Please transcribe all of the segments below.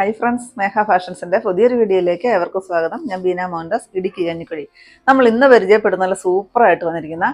Hi friends സ്നേഹ ഫാഷൻസിന്റെ പുതിയൊരു വീഡിയോയിലേക്ക് ഏവർക്കും സ്വാഗതം. ഞാൻ ബീന മോഹൻദാസ് ഇടുക്കി കഞ്ഞിക്കുഴി. നമ്മൾ ഇന്ന് പരിചയപ്പെടുന്ന നല്ല സൂപ്പറായിട്ട് വന്നിരിക്കുന്ന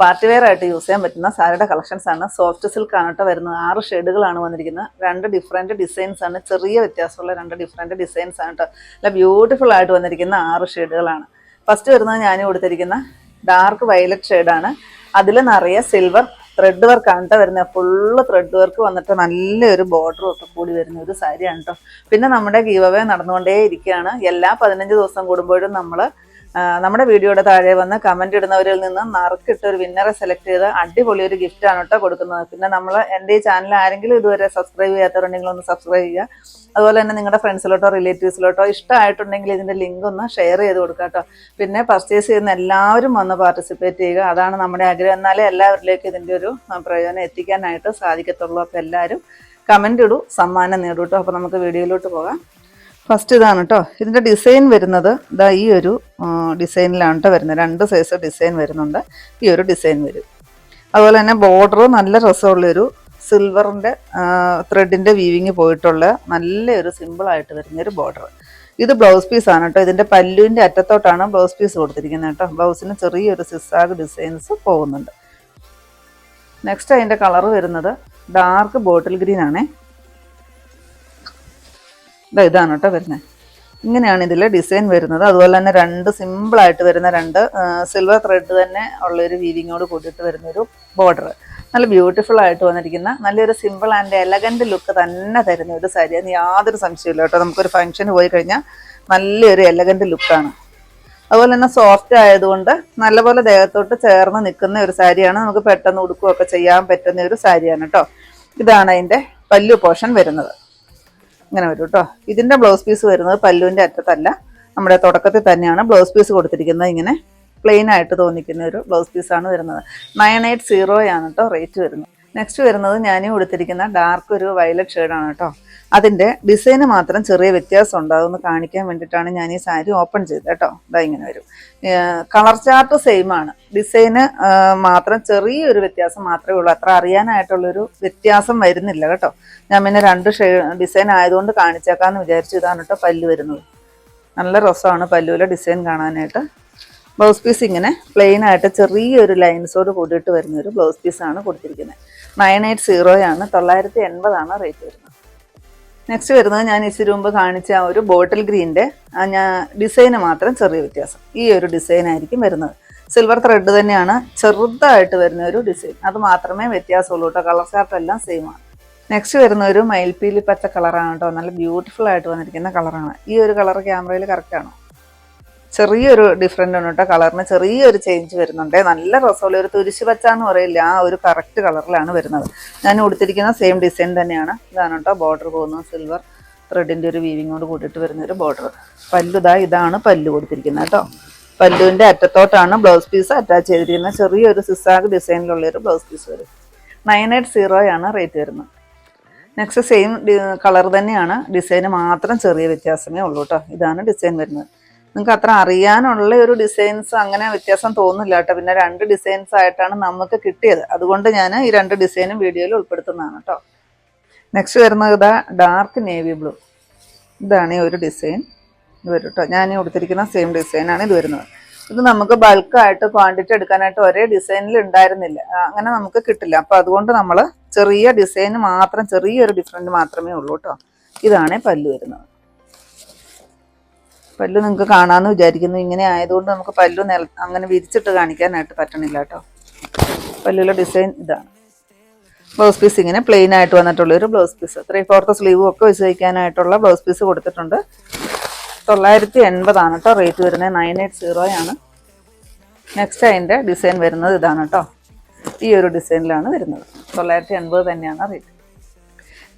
പാർട്ടി വെയർ ആയിട്ട് യൂസ് ചെയ്യാൻ പറ്റുന്ന സാരിയുടെ കളക്ഷൻസ് ആണ്. സോഫ്റ്റ് സിൽക്ക് ആണ് കേട്ടോ വരുന്നത്. ആറ് ഷെയ്ഡുകളാണ് വന്നിരിക്കുന്നത്. രണ്ട് ഡിഫറെന്റ് ഡിസൈൻസ് ആണ്. ചെറിയ വ്യത്യാസമുള്ള രണ്ട് ഡിഫറെന്റ് ഡിസൈൻസ് ആണ് കേട്ടോ നല്ല ബ്യൂട്ടിഫുൾ ആയിട്ട് വന്നിരിക്കുന്ന ആറ് ഷെയ്ഡുകളാണ് ഫസ്റ്റ് വരുന്നത് ഞാൻ കൊടുത്തിരിക്കുന്ന ഡാർക്ക് വയലറ്റ് ഷെയ്ഡാണ് അതിൽ നിറയെ സിൽവർ ത്രെഡ് വർക്ക് ആണ് കേട്ടോ വരുന്നത്. ഫുള്ള് ത്രെഡ് വർക്ക് വന്നിട്ട് നല്ലൊരു ബോർഡറും ഒക്കെ കൂടി വരുന്ന ഒരു സാരിയാണ് കേട്ടോ പിന്നെ നമ്മുടെ ഗീവവേ നടന്നുകൊണ്ടേ ഇരിക്കുകയാണ് എല്ലാ പതിനഞ്ച് ദിവസം കൂടുമ്പോഴും നമ്മൾ നമ്മുടെ വീഡിയോയുടെ താഴെ വന്ന് കമന്റ് ഇടുന്നവരിൽ നിന്ന് നറുക്കിട്ട് ഒരു വിന്നറെ സെലക്ട് ചെയ്ത് അടിപൊളി ഒരു ഗിഫ്റ്റ് ആണ് കേട്ടോ കൊടുക്കുന്നത്. പിന്നെ നമ്മൾ എന്റെ ഈ ചാനൽ ആരെങ്കിലും ഇതുവരെ സബ്സ്ക്രൈബ് ചെയ്യാത്തവരുണ്ടെങ്കിൽ ഒന്ന് സബ്സ്ക്രൈബ് ചെയ്യുക. അതുപോലെ തന്നെ നിങ്ങളുടെ ഫ്രണ്ട്സിലോട്ടോ റിലേറ്റീവ്സിലോട്ടോ ഇഷ്ടമായിട്ടുണ്ടെങ്കിൽ ഇതിന്റെ ലിങ്ക് ഒന്ന് ഷെയർ ചെയ്ത് കൊടുക്കുക കേട്ടോ പിന്നെ പർച്ചേസ് ചെയ്യുന്ന എല്ലാവരും വന്ന് പാർട്ടിസിപ്പേറ്റ് ചെയ്യുക. അതാണ് നമ്മുടെ ആഗ്രഹം. എന്നാലേ എല്ലാവരിലേക്കും ഇതിന്റെ ഒരു പ്രയോജനം എത്തിക്കാനായിട്ട് സാധിക്കത്തുള്ളൂ. അപ്പോൾ എല്ലാവരും കമന്റ് ഇടൂ സമ്മാനം നേടൂ കേട്ടോ അപ്പോൾ നമുക്ക് വീഡിയോയിലോട്ട് പോകാം. ഫസ്റ്റ് ഇതാണ് കേട്ടോ ഇതിന്റെ ഡിസൈൻ വരുന്നത് ഇതാ ഈ ഒരു ഡിസൈനിലാണ് കേട്ടോ വരുന്നത്. രണ്ട് സൈസ് ഡിസൈൻ വരുന്നുണ്ട്. ഈ ഒരു ഡിസൈൻ വരും. അതുപോലെ തന്നെ ബോർഡർ നല്ല രസമുള്ളൊരു സിൽവറിന്റെ ത്രെഡിന്റെ വീവിങ് പോയിട്ടുള്ള നല്ലൊരു സിമ്പിളായിട്ട് വരുന്നൊരു ബോർഡർ ഇത് ബ്ലൗസ് പീസാണ് കേട്ടോ ഇതിന്റെ പല്ലുവിന്റെ അറ്റത്തോട്ടാണ് ബ്ലൗസ് പീസ് കൊടുത്തിരിക്കുന്നത് കേട്ടോ ബ്ലൗസിന് ചെറിയൊരു സിസാഗ് ഡിസൈൻസ് പോകുന്നുണ്ട്. നെക്സ്റ്റ് അതിന്റെ കളർ വരുന്നത് ഡാർക്ക് ബോട്ടിൽ ഗ്രീൻ ആണേ. ഇതാണ് കേട്ടോ വരുന്നത് ഇങ്ങനെയാണ് ഇതിൽ ഡിസൈൻ വരുന്നത്. അതുപോലെ തന്നെ രണ്ട് സിമ്പിളായിട്ട് വരുന്ന രണ്ട് സിൽവർ ത്രെഡ് തന്നെ ഉള്ളൊരു വീവിങ്ങോട് കൂടിയിട്ട് വരുന്നൊരു ബോർഡർ നല്ല ബ്യൂട്ടിഫുൾ ആയിട്ട് വന്നിരിക്കുന്ന നല്ലൊരു സിമ്പിൾ ആൻഡ് എലഗന്റ് ലുക്ക് തന്നെ തരുന്ന ഒരു സാരി അതിന് യാതൊരു സംശയമില്ല കേട്ടോ. നമുക്കൊരു ഫംഗ്ഷന് പോയി കഴിഞ്ഞാൽ നല്ലൊരു എലഗന്റ് ലുക്കാണ് അതുപോലെ തന്നെ സോഫ്റ്റ് ആയതുകൊണ്ട് നല്ലപോലെ ദേഹത്തോട്ട് ചേർന്ന് നിൽക്കുന്ന ഒരു സാരിയാണ് നമുക്ക് പെട്ടെന്ന് ഉടുക്കുകയൊക്കെ ചെയ്യാൻ പറ്റുന്ന ഒരു സാരിയാണ് കേട്ടോ. ഇതാണ് അതിന്റെ പല്ലു പോർഷൻ വരുന്നത്. ഇങ്ങനെ വരും കേട്ടോ ഇതിന്റെ ബ്ലൗസ് പീസ് വരുന്നത് പല്ലുവിന്റെ അറ്റത്തല്ല. നമ്മുടെ തുടക്കത്തിൽ തന്നെയാണ് ബ്ലൗസ് പീസ് കൊടുത്തിരിക്കുന്നത്. ഇങ്ങനെ പ്ലെയിൻ ആയിട്ട് തോന്നിക്കുന്ന ഒരു ബ്ലൗസ് പീസാണ് വരുന്നത്. നയൻ എയ്റ്റ് സീറോ ആണ് കേട്ടോ റേറ്റ് വരുന്നത്. നെക്സ്റ്റ് വരുന്നത് ഞാൻ കൊടുത്തിരിക്കുന്ന ഡാർക്ക് ഒരു വയലറ്റ് ഷെയ്ഡാണ് കേട്ടോ. അതിന്റെ ഡിസൈന് മാത്രം ചെറിയ വ്യത്യാസം ഉണ്ടാകുമെന്ന് കാണിക്കാൻ വേണ്ടിയിട്ടാണ് ഞാൻ ഈ സാരി ഓപ്പൺ ചെയ്തത് കേട്ടോ. ഇതാ ഇങ്ങനെ വരും. കളർ ചാർട്ട് സെയിം ആണ്. ഡിസൈന് മാത്രം ചെറിയൊരു വ്യത്യാസം മാത്രമേ ഉള്ളൂ. അത്ര അറിയാനായിട്ടുള്ളൊരു വ്യത്യാസം വരുന്നില്ല കേട്ടോ. ഞാൻ പിന്നെ രണ്ട് ഷെയ് ഡിസൈൻ ആയതുകൊണ്ട് കാണിച്ചേക്കാമെന്ന് വിചാരിച്ചു ഇതാണ് കേട്ടോ പല്ല് വരുന്നത്. നല്ല രസമാണ് പല്ലുവിലെ ഡിസൈൻ കാണാനായിട്ട്. ബ്ലൗസ് പീസ് ഇങ്ങനെ പ്ലെയിൻ ആയിട്ട് ചെറിയൊരു ലൈൻസോട് കൂടിയിട്ട് വരുന്ന ഒരു ബ്ലൗസ് പീസാണ് കൊടുത്തിരിക്കുന്നത്. നയൻ എയ്റ്റ് സീറോയാണ് തൊള്ളായിരത്തി എൺപതാണ് റേറ്റ് വരുന്നത്. നെക്സ്റ്റ് വരുന്നത് ഞാൻ ഇച്ചിരി മുമ്പ് കാണിച്ച ആ ഒരു ബോട്ടിൽ ഗ്രീന്റെ ഞാൻ ഡിസൈന് മാത്രം ചെറിയ വ്യത്യാസം. ഈ ഒരു ഡിസൈൻ ആയിരിക്കും വരുന്നത്. സിൽവർ ത്രെഡ് തന്നെയാണ് ചെറുതായിട്ട് വരുന്ന ഒരു ഡിസൈൻ അത് മാത്രമേ വ്യത്യാസമുള്ളൂ കേട്ടോ. കളർ ചാർട്ട് എല്ലാം സെയിം ആണ്. നെക്സ്റ്റ് വരുന്ന ഒരു മയിൽപ്പീലി പച്ച കളറാണ് കേട്ടോ. നല്ല ബ്യൂട്ടിഫുൾ ആയിട്ട് വന്നിരിക്കുന്ന കളറാണ് ഈ ഒരു കളർ ക്യാമറയിൽ കറക്റ്റ് ആണോ? ചെറിയൊരു ഡിഫറെന്റ് ആണ് കേട്ടോ. കളറിന് ചെറിയൊരു ചേഞ്ച് വരുന്നുണ്ട്. നല്ല രസമുള്ള ഒരു തുരിശ് പച്ച എന്ന് പറയില്ല. ആ ഒരു കറക്റ്റ് കളറിലാണ് വരുന്നത്. ഞാൻ ഉടുത്തിരിക്കുന്ന സെയിം ഡിസൈൻ തന്നെയാണ്. ഇതാണ് കേട്ടോ ബോർഡർ പോകുന്നത് സിൽവർ ത്രെഡിന്റെ ഒരു വീവിങ്ങോട് കൂട്ടിയിട്ട് വരുന്ന ഒരു ബോർഡർ പല്ലുതാ ഇതാണ് പല്ല് കൊടുത്തിരിക്കുന്നത് കേട്ടോ. പല്ലുവിന്റെ അറ്റത്തോട്ടാണ് ബ്ലൗസ് പീസ് അറ്റാച്ച് ചെയ്തിരിക്കുന്നത്. ചെറിയൊരു സിസാഗ് ഡിസൈനിലുള്ള ഒരു ബ്ലൗസ് പീസ് വരും. നയൻ എയ്റ്റ് സീറോയാണ് റേറ്റ് വരുന്നത്. നെക്സ്റ്റ് സെയിം കളർ തന്നെയാണ്. ഡിസൈന് മാത്രം ചെറിയ വ്യത്യാസമേ ഉള്ളൂ കേട്ടോ. ഇതാണ് ഡിസൈൻ വരുന്നത്. നിങ്ങൾക്ക് അത്ര അറിയാനുള്ള ഒരു ഡിസൈൻസ് അങ്ങനെ വ്യത്യാസം തോന്നില്ല കേട്ടോ. പിന്നെ രണ്ട് ഡിസൈൻസ് ആയിട്ടാണ് നമുക്ക് കിട്ടിയത്. അതുകൊണ്ട് ഞാൻ ഈ രണ്ട് ഡിസൈനും വീഡിയോയിൽ ഉൾപ്പെടുത്തുന്നതാണ് കേട്ടോ. നെക്സ്റ്റ് വരുന്നത് ഇതാ ഡാർക്ക് നേവി ബ്ലൂ ഇതാണ് ഈ ഒരു ഡിസൈൻ ഇത് വരും കേട്ടോ. ഞാൻ കൊടുത്തിരിക്കുന്ന സെയിം ഡിസൈനാണ് ഇത് വരുന്നത്. ഇത് നമുക്ക് ബൾക്കായിട്ട് ക്വാണ്ടിറ്റി എടുക്കാനായിട്ട് ഒരേ ഡിസൈനിൽ ഉണ്ടായിരുന്നില്ല. അങ്ങനെ നമുക്ക് കിട്ടില്ല. അപ്പോൾ അതുകൊണ്ട് നമ്മൾ ചെറിയ ഡിസൈന് മാത്രം ചെറിയൊരു ഡിഫറന്റ് മാത്രമേ ഉള്ളൂ കേട്ടോ. ഇതാണ് പല്ല് വരുന്നത്. പല്ലു നിങ്ങൾക്ക് കാണാമെന്ന് വിചാരിക്കുന്നു. ഇങ്ങനെ ആയതുകൊണ്ട് നമുക്ക് പല്ലു നില അങ്ങനെ വിരിച്ചിട്ട് കാണിക്കാനായിട്ട് പറ്റണില്ല കേട്ടോ. പല്ലുള്ള ഡിസൈൻ ഇതാണ്. ബ്ലൗസ് പീസ് ഇങ്ങനെ പ്ലെയിൻ ആയിട്ട് വന്നിട്ടുള്ള ഒരു ബ്ലൗസ് പീസ്. ത്രീ ഫോർത്ത് സ്ലീവും ഒക്കെ വെച്ച് വയ്ക്കാനായിട്ടുള്ള ബ്ലൗസ് പീസ് കൊടുത്തിട്ടുണ്ട്. തൊള്ളായിരത്തി എൺപതാണ് കേട്ടോ റേറ്റ് വരുന്നത്. നയൻ എയ്റ്റ് സീറോയാണ്. നെക്സ്റ്റ് അതിന്റെ ഡിസൈൻ വരുന്നത് ഇതാണ് കേട്ടോ. ഈ ഒരു ഡിസൈനിലാണ് വരുന്നത്. തൊള്ളായിരത്തി എൺപത് തന്നെയാണ് റേറ്റ്.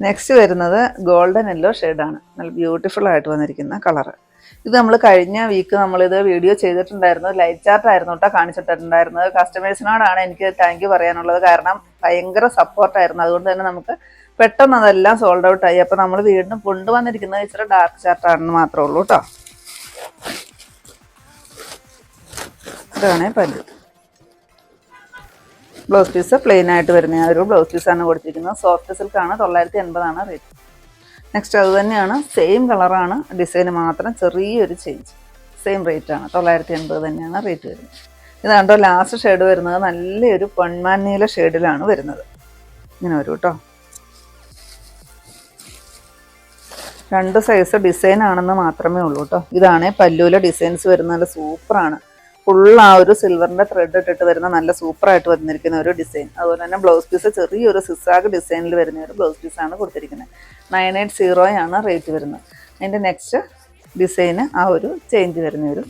നെക്സ്റ്റ് വരുന്നത് ഗോൾഡൻ യെല്ലോ ഷെയ്ഡാണ്. നല്ല ബ്യൂട്ടിഫുൾ ആയിട്ട് വന്നിരിക്കുന്ന കളറ്. ഇത് നമ്മൾ കഴിഞ്ഞ വീക്ക് നമ്മളിത് വീഡിയോ ചെയ്തിട്ടുണ്ടായിരുന്നു. ലൈറ്റ് ചാർട്ട് ആയിരുന്നു കേട്ടോ കാണിച്ചിട്ടുണ്ടായിരുന്നത്. കസ്റ്റമേഴ്സിനോടാണ് എനിക്ക് താങ്ക് യു പറയാനുള്ളത്. കാരണം ഭയങ്കര സപ്പോർട്ടായിരുന്നു അതുകൊണ്ട് തന്നെ നമുക്ക് പെട്ടെന്ന് അതെല്ലാം സോൾഡ് ഔട്ട് ആയി. അപ്പോൾ നമ്മൾ വീണ്ടും കൊണ്ടുവന്നിരിക്കുന്നത് ഇച്ചിരി ഡാർക്ക് ചാർട്ടാണെന്ന് മാത്രമേ ഉള്ളൂ കേട്ടോ ഇതാണ് പല്ലു. ബ്ലൗസ് പീസ് പ്ലെയിൻ ആയിട്ട് വരുന്ന ഒരു ബ്ലൗസ് പീസാണ് കൊടുത്തിരിക്കുന്നത്. സോഫ്റ്റ് സിൽക്കാണ് തൊള്ളായിരത്തി എൺപതാണ് റേറ്റ് നെക്സ്റ്റ് അത് തന്നെയാണ്. സെയിം കളറാണ് ഡിസൈന് മാത്രം ചെറിയൊരു ചേഞ്ച് സെയിം റേറ്റ് ആണ്. തൊള്ളായിരത്തി എൺപത് തന്നെയാണ് റേറ്റ് വരുന്നത്. ഇതാണ്ടോ ലാസ്റ്റ് ഷെയ്ഡ് വരുന്നത് നല്ലൊരു പൺമാൻ നീല ഷെയ്ഡിലാണ് വരുന്നത്. ഇങ്ങനെ വരും കേട്ടോ രണ്ട് സൈസ് ഡിസൈൻ ആണെന്ന് മാത്രമേ ഉള്ളൂ കേട്ടോ ഇതാണ് പല്ലൂല ഡിസൈൻസ് വരുന്നത്. നല്ല സൂപ്പറാണ് ഫുൾ ആ ഒരു സിൽവറിന്റെ ത്രെഡ് ഇട്ടിട്ട് വരുന്ന നല്ല സൂപ്പറായിട്ട് വന്നിരിക്കുന്ന ഒരു ഡിസൈൻ അതുപോലെ തന്നെ ബ്ലൗസ് പീസ് ചെറിയൊരു സിസാഗ് ഡിസൈനിൽ വരുന്ന ഒരു ബ്ലൗസ് പീസാണ് കൊടുത്തിരിക്കുന്നത്. നയൻ എയ്റ്റ് സീറോയാണ് റേറ്റ് വരുന്നത്. അതിന്റെ നെക്സ്റ്റ് ഡിസൈന് ആ ഒരു ചേഞ്ച് വരുന്ന ഒരു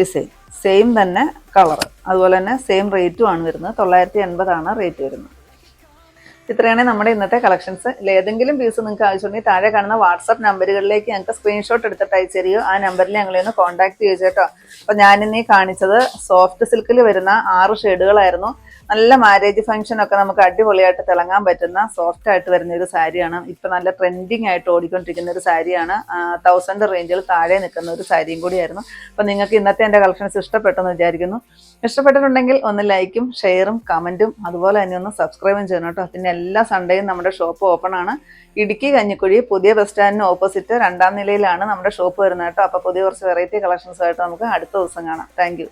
ഡിസൈൻ സെയിം തന്നെ കളർ അതുപോലെ തന്നെ സെയിം റേറ്റും ആണ് വരുന്നത്. തൊള്ളായിരത്തി എൺപതാണ് റേറ്റ് വരുന്നത്. ഇത്രയാണ് നമ്മുടെ ഇന്നത്തെ കളക്ഷൻസ് ഏതെങ്കിലും പീസ് നിങ്ങൾക്ക് ആവശ്യമുണ്ടെങ്കിൽ താഴെ കാണുന്ന വാട്സപ്പ് നമ്പറുകളിലേക്ക് ഞങ്ങൾക്ക് സ്ക്രീൻഷോട്ട് എടുത്തിട്ട് അയച്ചു തരികയോ ആ നമ്പറിൽ ഞങ്ങളെ ഒന്ന് കോൺടാക്ട് ചെയ്യുക കേട്ടോ. അപ്പോൾ ഞാനിന്ന് കാണിച്ചത് സോഫ്റ്റ് സിൽക്കിൽ വരുന്ന ആറ് ഷെയ്ഡുകളായിരുന്നു നല്ല മാരേജ് ഫംഗ്ഷൻ ഒക്കെ നമുക്ക് അടിപൊളിയായിട്ട് തിളങ്ങാൻ പറ്റുന്ന സോഫ്റ്റ് ആയിട്ട് വരുന്ന ഒരു സാരിയാണ്. ഇപ്പൊ നല്ല ട്രെൻഡിങ് ആയിട്ട് ഓടിക്കൊണ്ടിരിക്കുന്ന ഒരു സാരിയാണ്. തൗസൻഡ് റേഞ്ചിൽ താഴെ നിൽക്കുന്ന ഒരു സാരിയും കൂടിയായിരുന്നു. അപ്പൊ നിങ്ങൾക്ക് ഇന്നത്തെ എന്റെ കളക്ഷൻസ് ഇഷ്ടപ്പെട്ടെന്ന് വിചാരിക്കുന്നു. ഇഷ്ടപ്പെട്ടിട്ടുണ്ടെങ്കിൽ ഒന്ന് ലൈക്കും ഷെയറും കമന്റും അതുപോലെ തന്നെ ഒന്ന് സബ്സ്ക്രൈബും ചെയ്യണം കേട്ടോ. പിന്നെ എല്ലാ സൺഡേയും നമ്മുടെ ഷോപ്പ് ഓപ്പൺ ആണ്. ഇടുക്കി കഞ്ഞിക്കുഴി പുതിയ ബസ് സ്റ്റാൻഡിന് ഓപ്പോസിറ്റ് രണ്ടാം നിലയിലാണ് നമ്മുടെ ഷോപ്പ് വരുന്നത് കേട്ടോ. അപ്പൊ പുതിയ കുറച്ച് വെറൈറ്റി കളക്ഷൻസ് ആയിട്ട് നമുക്ക് അടുത്ത ദിവസം കാണാം. താങ്ക്